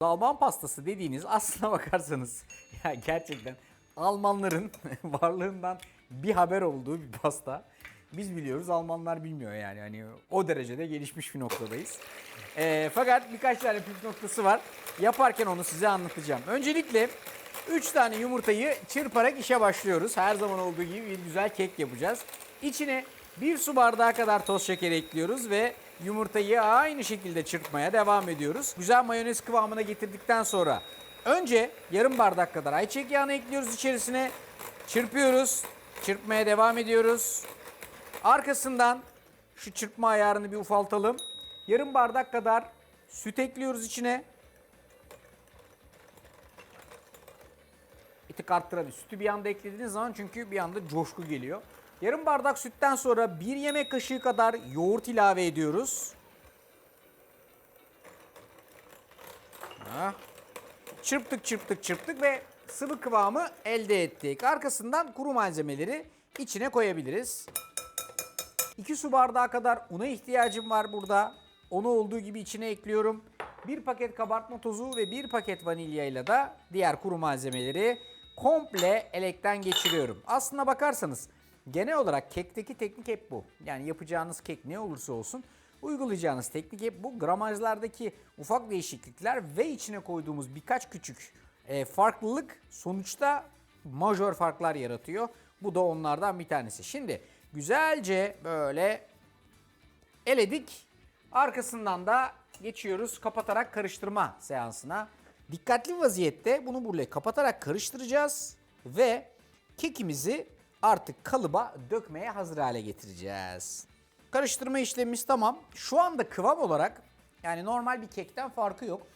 Alman pastası dediğiniz aslına bakarsanız ya gerçekten Almanların varlığından bir haber olduğu bir pasta. Biz biliyoruz Almanlar bilmiyor yani hani o derecede gelişmiş bir noktadayız. Ee, fakat birkaç tane püf noktası var. Yaparken onu size anlatacağım. Öncelikle 3 tane yumurtayı çırparak işe başlıyoruz. Her zaman olduğu gibi bir güzel kek yapacağız. İçine bir su bardağı kadar toz şeker ekliyoruz ve yumurtayı aynı şekilde çırpmaya devam ediyoruz. Güzel mayonez kıvamına getirdikten sonra önce yarım bardak kadar ayçiçek yağını ekliyoruz içerisine. Çırpıyoruz. Çırpmaya devam ediyoruz. Arkasından şu çırpma ayarını bir ufaltalım. Yarım bardak kadar süt ekliyoruz içine. Bir tık arttırabilir. Sütü bir anda eklediğiniz zaman çünkü bir anda coşku geliyor. Yarım bardak sütten sonra bir yemek kaşığı kadar yoğurt ilave ediyoruz. Ha. Çırptık çırptık çırptık ve sıvı kıvamı elde ettik. Arkasından kuru malzemeleri içine koyabiliriz. 2 su bardağı kadar una ihtiyacım var burada. Onu olduğu gibi içine ekliyorum. Bir paket kabartma tozu ve bir paket vanilyayla da diğer kuru malzemeleri komple elekten geçiriyorum. Aslına bakarsanız genel olarak kekteki teknik hep bu. Yani yapacağınız kek ne olursa olsun uygulayacağınız teknik hep bu. Gramajlardaki ufak değişiklikler ve içine koyduğumuz birkaç küçük e, farklılık sonuçta majör farklar yaratıyor. Bu da onlardan bir tanesi. Şimdi güzelce böyle eledik. Arkasından da geçiyoruz kapatarak karıştırma seansına. Dikkatli vaziyette bunu buraya kapatarak karıştıracağız ve kekimizi artık kalıba dökmeye hazır hale getireceğiz. Karıştırma işlemimiz tamam. Şu anda kıvam olarak yani normal bir kekten farkı yok.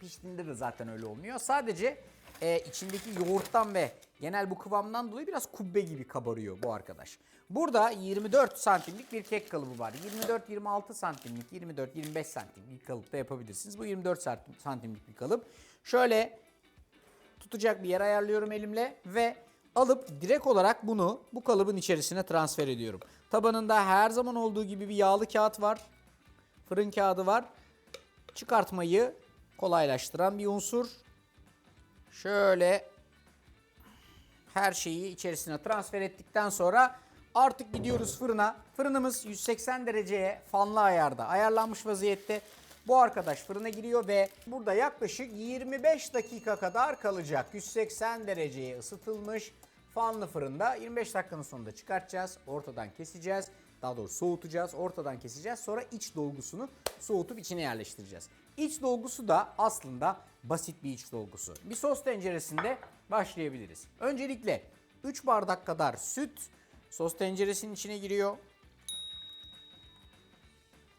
Piştiğinde de zaten öyle olmuyor. Sadece e, içindeki yoğurttan ve genel bu kıvamdan dolayı biraz kubbe gibi kabarıyor bu arkadaş. Burada 24 santimlik bir kek kalıbı var. 24-26 santimlik, 24-25 santimlik bir kalıpta yapabilirsiniz. Bu 24 santim- santimlik bir kalıp. Şöyle tutacak bir yer ayarlıyorum elimle ve alıp direkt olarak bunu bu kalıbın içerisine transfer ediyorum. Tabanında her zaman olduğu gibi bir yağlı kağıt var. Fırın kağıdı var. Çıkartmayı kolaylaştıran bir unsur. Şöyle her şeyi içerisine transfer ettikten sonra artık gidiyoruz fırına. Fırınımız 180 dereceye fanlı ayarda ayarlanmış vaziyette. Bu arkadaş fırına giriyor ve burada yaklaşık 25 dakika kadar kalacak. 180 dereceye ısıtılmış fanlı fırında 25 dakikanın sonunda çıkartacağız. Ortadan keseceğiz. Daha doğrusu soğutacağız. Ortadan keseceğiz. Sonra iç dolgusunu soğutup içine yerleştireceğiz. İç dolgusu da aslında basit bir iç dolgusu. Bir sos tenceresinde başlayabiliriz. Öncelikle 3 bardak kadar süt sos tenceresinin içine giriyor.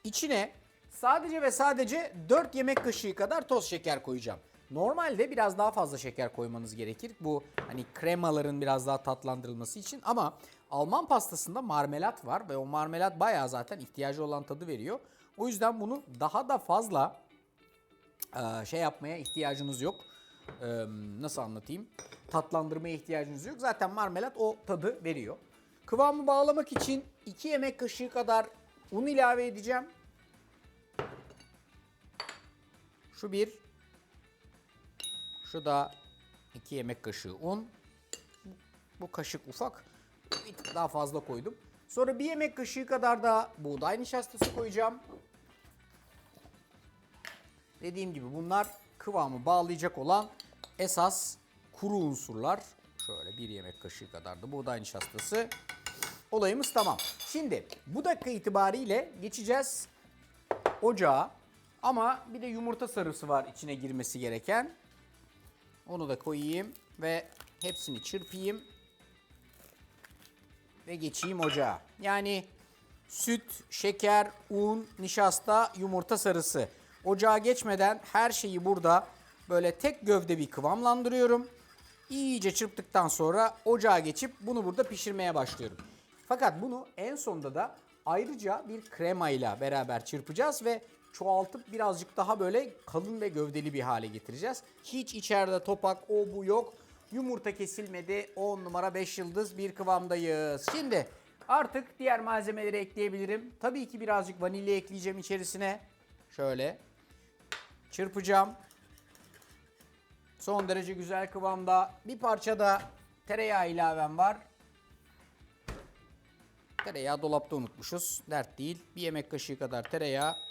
İçine sadece ve sadece 4 yemek kaşığı kadar toz şeker koyacağım. Normalde biraz daha fazla şeker koymanız gerekir. Bu hani kremaların biraz daha tatlandırılması için ama Alman pastasında marmelat var ve o marmelat bayağı zaten ihtiyacı olan tadı veriyor. O yüzden bunu daha da fazla şey yapmaya ihtiyacınız yok. Nasıl anlatayım? Tatlandırmaya ihtiyacınız yok. Zaten marmelat o tadı veriyor. Kıvamı bağlamak için 2 yemek kaşığı kadar un ilave edeceğim. Şu bir. Şu da 2 yemek kaşığı un. Bu kaşık ufak. Bir tık daha fazla koydum. Sonra bir yemek kaşığı kadar da buğday nişastası koyacağım. Dediğim gibi bunlar kıvamı bağlayacak olan esas kuru unsurlar. Şöyle bir yemek kaşığı kadar da buğday nişastası. Olayımız tamam. Şimdi bu dakika itibariyle geçeceğiz ocağa. Ama bir de yumurta sarısı var içine girmesi gereken. Onu da koyayım ve hepsini çırpayım. Ve geçeyim ocağa. Yani süt, şeker, un, nişasta, yumurta sarısı. Ocağa geçmeden her şeyi burada böyle tek gövde bir kıvamlandırıyorum. İyice çırptıktan sonra ocağa geçip bunu burada pişirmeye başlıyorum. Fakat bunu en sonunda da ayrıca bir krema ile beraber çırpacağız ve çoğaltıp birazcık daha böyle kalın ve gövdeli bir hale getireceğiz. Hiç içeride topak o bu yok. Yumurta kesilmedi. 10 numara 5 yıldız bir kıvamdayız. Şimdi artık diğer malzemeleri ekleyebilirim. Tabii ki birazcık vanilya ekleyeceğim içerisine. Şöyle çırpacağım. Son derece güzel kıvamda. Bir parça da tereyağı ilavem var. Tereyağı dolapta unutmuşuz. Dert değil. Bir yemek kaşığı kadar tereyağı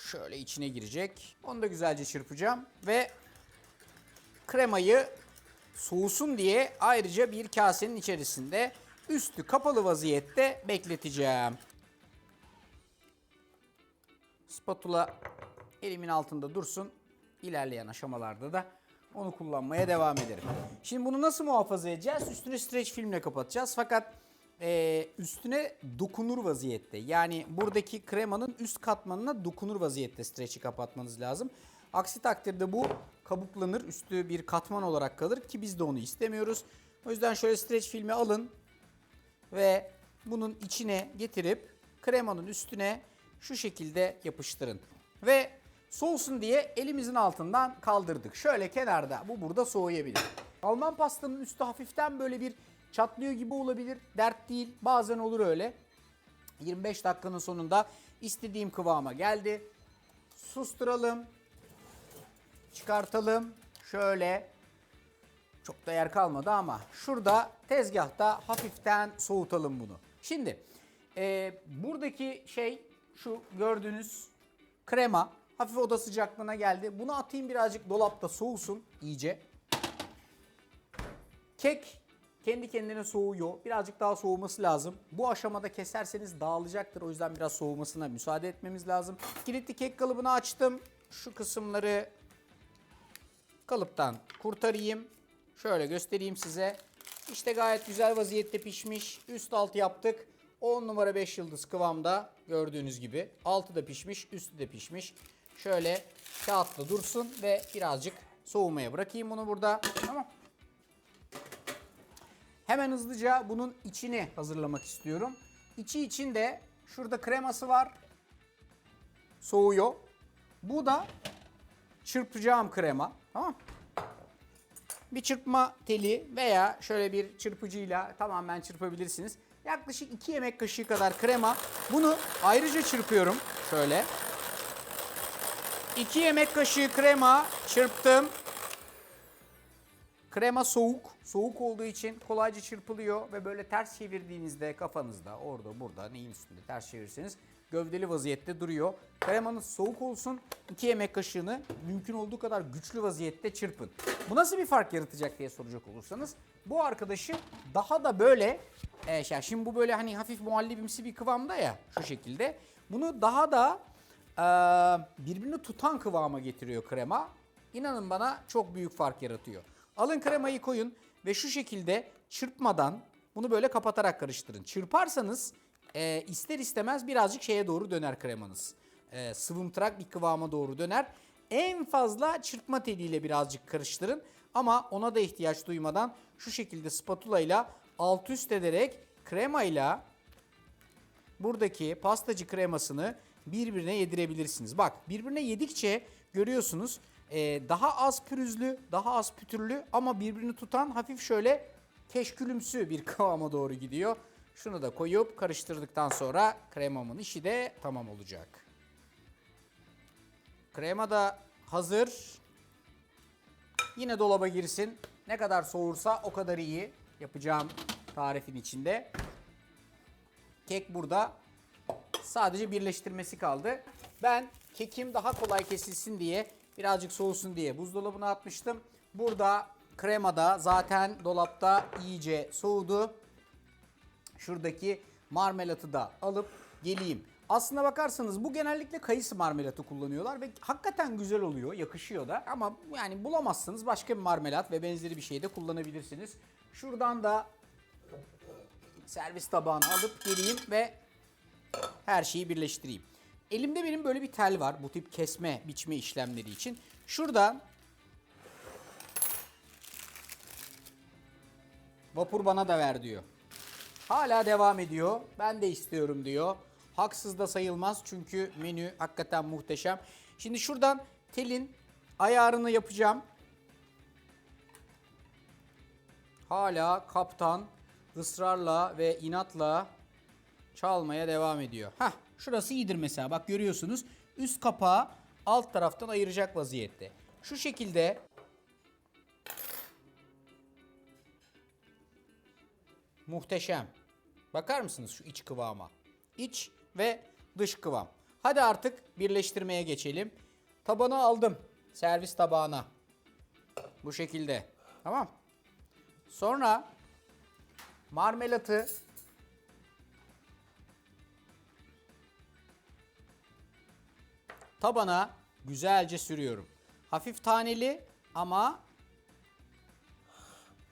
şöyle içine girecek. Onu da güzelce çırpacağım ve kremayı soğusun diye ayrıca bir kasenin içerisinde üstü kapalı vaziyette bekleteceğim. Spatula elimin altında dursun. İlerleyen aşamalarda da onu kullanmaya devam ederim. Şimdi bunu nasıl muhafaza edeceğiz? Üstüne streç filmle kapatacağız. Fakat eee, üstüne dokunur vaziyette. Yani buradaki kremanın üst katmanına dokunur vaziyette streçi kapatmanız lazım. Aksi takdirde bu kabuklanır. Üstü bir katman olarak kalır ki biz de onu istemiyoruz. O yüzden şöyle streç filmi alın ve bunun içine getirip kremanın üstüne şu şekilde yapıştırın. Ve soğusun diye elimizin altından kaldırdık. Şöyle kenarda bu burada soğuyabilir. Alman pastanın üstü hafiften böyle bir çatlıyor gibi olabilir. Dert değil. Bazen olur öyle. 25 dakikanın sonunda istediğim kıvama geldi. Susturalım. Çıkartalım. Şöyle çok da yer kalmadı ama şurada tezgahta hafiften soğutalım bunu. Şimdi e, buradaki şey şu gördüğünüz krema hafif oda sıcaklığına geldi. Bunu atayım birazcık dolapta soğusun iyice. Kek kendi kendine soğuyor. Birazcık daha soğuması lazım. Bu aşamada keserseniz dağılacaktır. O yüzden biraz soğumasına müsaade etmemiz lazım. Kilitli kek kalıbını açtım. Şu kısımları kalıptan kurtarayım. Şöyle göstereyim size. İşte gayet güzel vaziyette pişmiş. Üst altı yaptık. 10 numara 5 yıldız kıvamda gördüğünüz gibi. Altı da pişmiş, üstü de pişmiş. Şöyle kağıtla dursun ve birazcık soğumaya bırakayım bunu burada. Tamam. Hemen hızlıca bunun içini hazırlamak istiyorum. İçi için de şurada kreması var. Soğuyor. Bu da çırpacağım krema. Tamam bir çırpma teli veya şöyle bir çırpıcıyla tamamen çırpabilirsiniz. Yaklaşık 2 yemek kaşığı kadar krema. Bunu ayrıca çırpıyorum. Şöyle. 2 yemek kaşığı krema çırptım. Krema soğuk. Soğuk olduğu için kolayca çırpılıyor ve böyle ters çevirdiğinizde kafanızda orada burada neyin üstünde ters çevirirseniz gövdeli vaziyette duruyor. Kremanız soğuk olsun. 2 yemek kaşığını mümkün olduğu kadar güçlü vaziyette çırpın. Bu nasıl bir fark yaratacak diye soracak olursanız bu arkadaşı daha da böyle e, şimdi bu böyle hani hafif muhallebimsi bir kıvamda ya şu şekilde. Bunu daha da e, birbirini tutan kıvama getiriyor krema. İnanın bana çok büyük fark yaratıyor. Alın kremayı koyun ve şu şekilde çırpmadan bunu böyle kapatarak karıştırın. Çırparsanız e, ister istemez birazcık şeye doğru döner kremanız. E, sıvımtırak bir kıvama doğru döner. En fazla çırpma teliyle birazcık karıştırın. Ama ona da ihtiyaç duymadan şu şekilde spatula ile alt üst ederek kremayla buradaki pastacı kremasını birbirine yedirebilirsiniz. Bak birbirine yedikçe görüyorsunuz e, daha az pürüzlü, daha az pütürlü ama birbirini tutan hafif şöyle keşkülümsü bir kıvama doğru gidiyor. Şunu da koyup karıştırdıktan sonra kremamın işi de tamam olacak. Krema da hazır. Yine dolaba girsin. Ne kadar soğursa o kadar iyi. Yapacağım tarifin içinde. Kek burada. Sadece birleştirmesi kaldı. Ben kekim daha kolay kesilsin diye birazcık soğusun diye buzdolabına atmıştım. Burada krema da zaten dolapta iyice soğudu. Şuradaki marmelatı da alıp geleyim. Aslına bakarsanız bu genellikle kayısı marmelatı kullanıyorlar ve hakikaten güzel oluyor, yakışıyor da. Ama yani bulamazsınız başka bir marmelat ve benzeri bir şey de kullanabilirsiniz. Şuradan da servis tabağını alıp geleyim ve her şeyi birleştireyim. Elimde benim böyle bir tel var bu tip kesme, biçme işlemleri için. Şurada vapur bana da ver diyor. Hala devam ediyor. Ben de istiyorum diyor. Haksız da sayılmaz çünkü menü hakikaten muhteşem. Şimdi şuradan telin ayarını yapacağım. Hala kaptan ısrarla ve inatla çalmaya devam ediyor. Hah Şurası iyidir mesela. Bak görüyorsunuz. Üst kapağı alt taraftan ayıracak vaziyette. Şu şekilde Muhteşem. Bakar mısınız şu iç kıvama? İç ve dış kıvam. Hadi artık birleştirmeye geçelim. Tabana aldım. Servis tabağına. Bu şekilde. Tamam. Sonra marmelatı tabana güzelce sürüyorum. Hafif taneli ama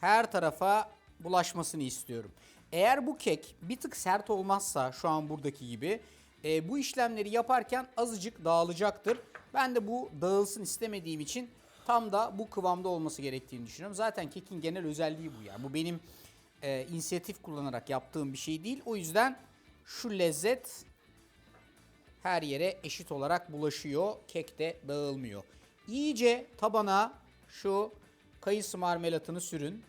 her tarafa bulaşmasını istiyorum. Eğer bu kek bir tık sert olmazsa şu an buradaki gibi e, bu işlemleri yaparken azıcık dağılacaktır. Ben de bu dağılsın istemediğim için tam da bu kıvamda olması gerektiğini düşünüyorum. Zaten kekin genel özelliği bu yani. Bu benim e, inisiyatif kullanarak yaptığım bir şey değil. O yüzden şu lezzet her yere eşit olarak bulaşıyor. Kek de dağılmıyor. İyice tabana şu kayısı marmelatını sürün.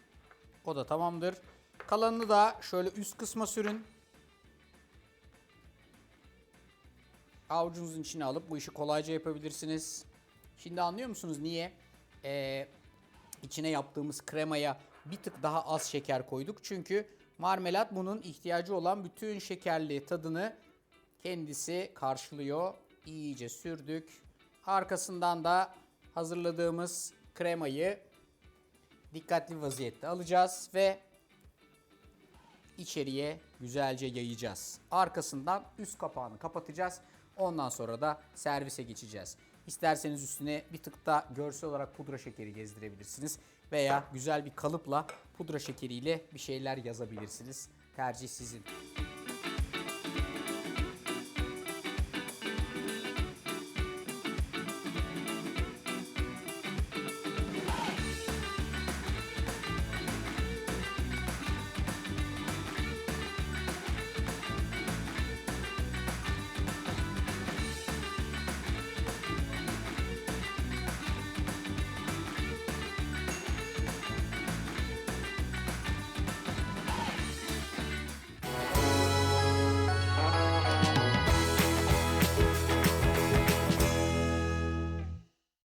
O da tamamdır. Kalanını da şöyle üst kısma sürün. Avucunuzun içine alıp bu işi kolayca yapabilirsiniz. Şimdi anlıyor musunuz niye ee, içine yaptığımız kremaya bir tık daha az şeker koyduk? Çünkü marmelat bunun ihtiyacı olan bütün şekerli tadını kendisi karşılıyor. İyice sürdük. Arkasından da hazırladığımız kremayı dikkatli vaziyette alacağız ve içeriye güzelce yayacağız. Arkasından üst kapağını kapatacağız. Ondan sonra da servise geçeceğiz. İsterseniz üstüne bir tık da görsel olarak pudra şekeri gezdirebilirsiniz. Veya güzel bir kalıpla pudra şekeriyle bir şeyler yazabilirsiniz. Tercih sizin.